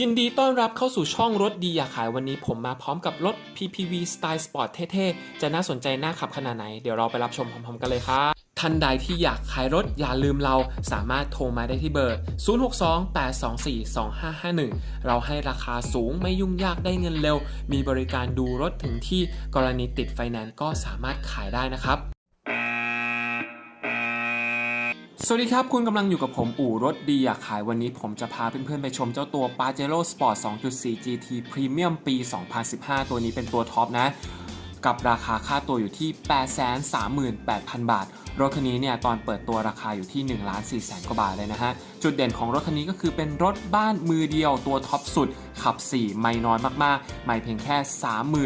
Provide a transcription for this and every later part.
ยินดีต้อนรับเข้าสู่ช่องรถดีอยากขายวันนี้ผมมาพร้อมกับรถ PPV สไตล์สปอร์ตเท่ๆ จะน่าสนใจน่าขับขนาดไหน เดี๋ยวเราไปรับชมพร้อมๆกันเลยครับท่านใดที่อยากขายรถอย่าลืมเราสามารถโทรมาได้ที่เบอร์ 0628242551 เราให้ราคาสูงไม่ยุ่งยากได้เงินเร็ว มีบริการดูรถถึงที่กรณีติดไฟแนนซ์ก็สามารถขายได้นะครับ สวัสดีครับ คุณกำลังอยู่กับผมอู่รถดีอยากขายวันนี้ผมจะพาเพื่อนๆไปชมเจ้าตัว Pajero Sport 2.4 GT Premium ปี 2015 ตัวนี้เป็นตัวท็อปนะ กับราคาค่าตัวอยู่ที่ 838,000 บาท รถคันนี้เนี่ยตอนเปิดตัวราคาอยู่ที่1ล้าน4แสนกว่าบาทเลยนะฮะ จุดเด่นของรถคันนี้ก็คือเป็นรถบ้านมือเดียวตัวท็อปสุด ขับ 4 ไม่น้อยมากๆ ไม่เพียงแค่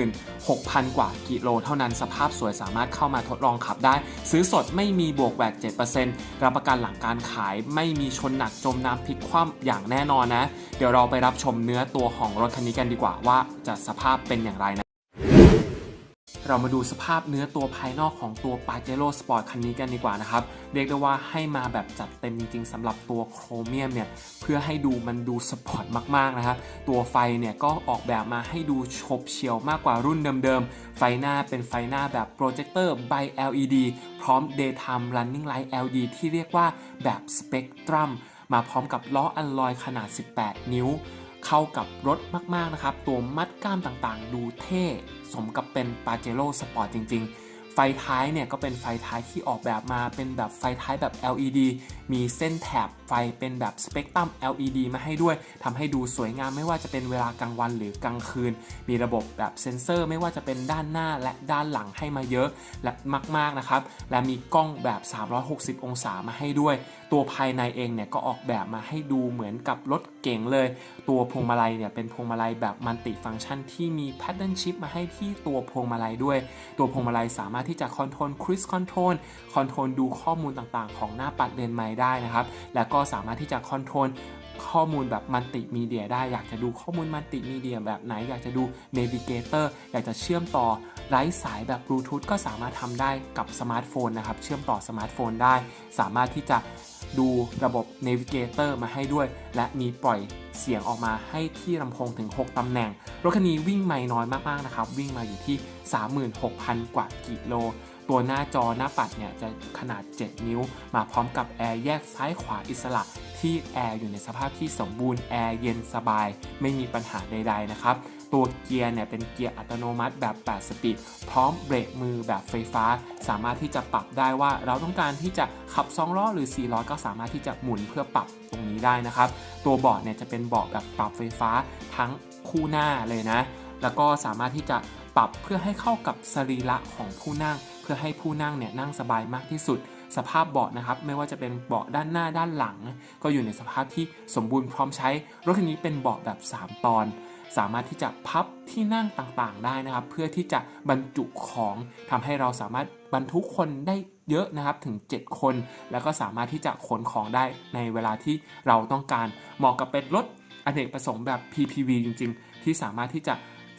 36,000 กว่ากิโลเท่านั้นสภาพสวยสามารถเข้ามาทดลองขับได้ ซื้อสดไม่มีบวกแวก7%รับประกันหลังการขายไม่มีชนหนักจมน้ำพลิกคว่ำอย่างแน่นอนนะ เดี๋ยวเราไปรับชมเนื้อตัวของรถคันนี้กันดีกว่าว่าจะสภาพเป็นอย่างไรนะ เรามาดูสภาพเนื้อตัวภายนอกของตัว Pajero Sport คันนี้กันดีกว่านะครับ เรียกได้ว่าให้มาแบบจัดเต็มจริงๆสำหรับตัวโครเมียมเนี่ย เพื่อให้ดูมันดูสปอร์ตมากๆนะครับ ตัวไฟเนี่ยก็ออกแบบมาให้ดูชบเฉียวมากกว่ารุ่นเดิมๆ ไฟหน้าเป็นไฟหน้าแบบโปรเจคเตอร์ by LED พร้อม Daytime Running Light LED ที่เรียกว่าแบบ Spectrum มาพร้อมกับล้ออัลลอยขนาด 18 นิ้ว เข้ากับรถมากๆนะครับ ตัวมัดก้ามต่างๆ ดูเท่ สมกับเป็นปาเจโร่สปอร์ตจริง ๆ ไฟท้ายเนี่ยก็เป็นไฟท้ายที่ออกแบบมาเป็นแบบไฟท้ายแบบ LED มีเส้นแถบไฟเป็นแบบสเปกตรัม LED มาให้ด้วยทำให้ดูสวยงามไม่ว่าจะเป็นเวลากลางวันหรือกลางคืน มีระบบแบบเซ็นเซอร์ ไม่ว่าจะเป็นด้านหน้าและด้านหลังให้มาเยอะและมาก ๆนะครับ และมีกล้องแบบ 360 องศามาให้ด้วย ตัวภายในเองเนี่ยก็ออกแบบมาให้ดูเหมือนกับรถเก๋งเลย ตัวพวงมาลัยเนี่ยเป็นพวงมาลัยแบบมัลติฟังก์ชันที่มีแพดเดิลชิพมาให้ที่ตัวพวงมาลัยด้วย ตัวพวงมาลัยสามารถที่จะคอนโทรลคริสคอนโทรลคอนโทรลดูข้อมูลต่างๆ ของหน้าปัดเลนไม้ได้นะครับ แล้วก็สามารถที่จะคอนโทรลข้อมูลแบบมัลติมีเดียได้ อยากจะดูข้อมูลมัลติมีเดียแบบไหน อยากจะดูเนวิเกเตอร์อยากจะเชื่อมต่อไร้สายแบบบลูทูธก็สามารถทำได้กับสมาร์ทโฟนนะครับ เชื่อมต่อสมาร์ทโฟนได้ สามารถที่จะดูระบบ Navigator มาให้ด้วย และมีปล่อยเสียงออกมาให้ที่ลำโพงถึง 6ตำแหน่ง รถคันนี้วิ่งไม่น้อยมาก ๆ นะครับ วิ่งมาอยู่ที่ 36,000 กว่ากิโล ตัวหน้าจอหน้าปัดเนี่ยจะขนาด 7 นิ้ว มาพร้อมกับแอร์แยกซ้ายขวาอิสระที่แอร์อยู่ในสภาพที่สมบูรณ์แอร์เย็นสบาย ไม่มีปัญหาใด ๆ นะครับ ตัวเกียร์เนี่ยเป็นเกียร์อัตโนมัติแบบ 8 สปีดพร้อมเบรกมือแบบไฟฟ้า สามารถที่จะปรับได้ว่าเราต้องการที่จะขับ 2 ล้อหรือ 4 ล้อก็สามารถที่จะหมุนเพื่อปรับตรงนี้ได้นะครับ ตัวเบาะเนี่ยจะเป็นเบาะแบบปรับไฟฟ้าทั้งคู่หน้าเลยนะ แล้วก็สามารถที่จะ ปรับเพื่อให้เข้ากับสรีระของผู้นั่ง เพื่อให้ผู้นั่งเนี่ยนั่งสบายมากที่สุด สภาพเบาะนะครับ ไม่ว่าจะเป็นเบาะด้านหน้าด้านหลัง ก็อยู่ในสภาพที่สมบูรณ์พร้อมใช้ รถคันนี้เป็นเบาะแบบ 3 ตอน สามารถที่จะพับที่นั่งต่างๆ ได้นะครับ เพื่อที่จะบรรจุของทำให้เราสามารถบรรทุกคนได้เยอะนะครับถึง 7 คน แล้วก็สามารถที่จะขนของได้ในเวลาที่เราต้องการเหมาะกับเป็นรถอเนกประสงค์แบบ PPV จริง ๆ ที่สามารถที่จะ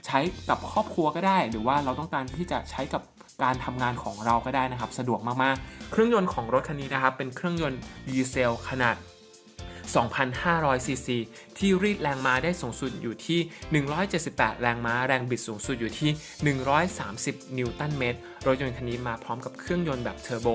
ใช้กับครอบครัวก็ได้ หรือว่าเราต้องการที่จะใช้กับการทำงานของเราก็ได้นะครับ สะดวกมากๆ เครื่องยนต์ของรถคันนี้นะครับ เป็นเครื่องยนต์ดีเซลขนาด 2,500 ซีซี ที่รีดแรงม้าได้สูงสุดอยู่ที่ 178 แรงม้า แรงบิดสูงสุดอยู่ที่ 130 นิวตันเมตร รถยนต์คันนี้มาพร้อมกับเครื่องยนต์แบบเทอร์โบ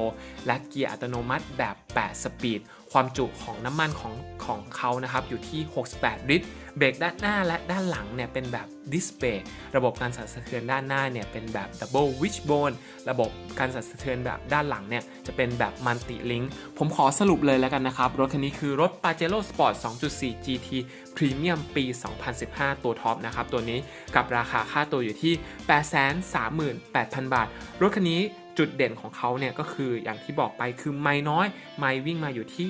และเกียร์อัตโนมัติแบบ 8 สปีด ความจุของน้ำมันของของเขานะครับอยู่ที่ 68 ลิตร เบรกด้านหน้าและด้านหลังเนี่ยเป็นแบบดิสเบรกระบบการสั่นสะเทือนด้านหน้าเนี่ยเป็นแบบ Double Wishbone ระบบการสั่นสะเทือนแบบด้านหลังเนี่ยจะเป็นแบบ Multi Link ผมขอสรุปเลยแล้วกันนะครับ รถคันนี้คือรถ Pajero Sport 2.4 GT Premium ปี 2015 ตัวท็อปนะครับตัวนี้กับราคาค่าตัวอยู่ที่ 838,000 บาท รถคันนี้จุดเด่นของเขาเนี่ยก็คืออย่างที่บอกไปคือไม่น้อย ไม่วิ่งมาอยู่ที่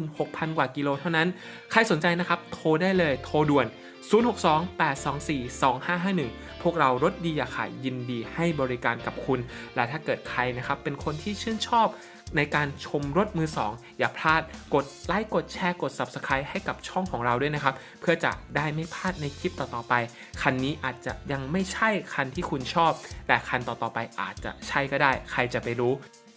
36,000 กว่ากิโลเท่านั้น ใครสนใจนะครับ โทรได้เลยโทรด่วน 062-824-2551 พวกเรารถดีอยากขายยินดีให้บริการกับคุณ และถ้าเกิดใครนะครับเป็นคนที่ชื่นชอบ ในการชมรถมือ 2 อย่าพลาดกดไลค์กดแชร์กด Subscribe ให้กับช่องของเราด้วยนะครับ เพื่อจะได้ไม่พลาดในคลิปต่อๆไป คันนี้อาจจะยังไม่ใช่คันที่คุณชอบ แต่คันต่อๆไปอาจจะใช่ก็ได้ ใครจะไปรู้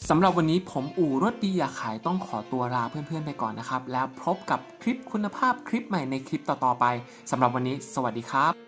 สำหรับวันนี้ผมอู่รถดีอยากขายต้องขอตัวลาเพื่อนๆไปก่อนนะครับ แล้วพบกับคลิปคุณภาพคลิปใหม่ในคลิปต่อๆไปสำหรับวันนี้ สวัสดีครับ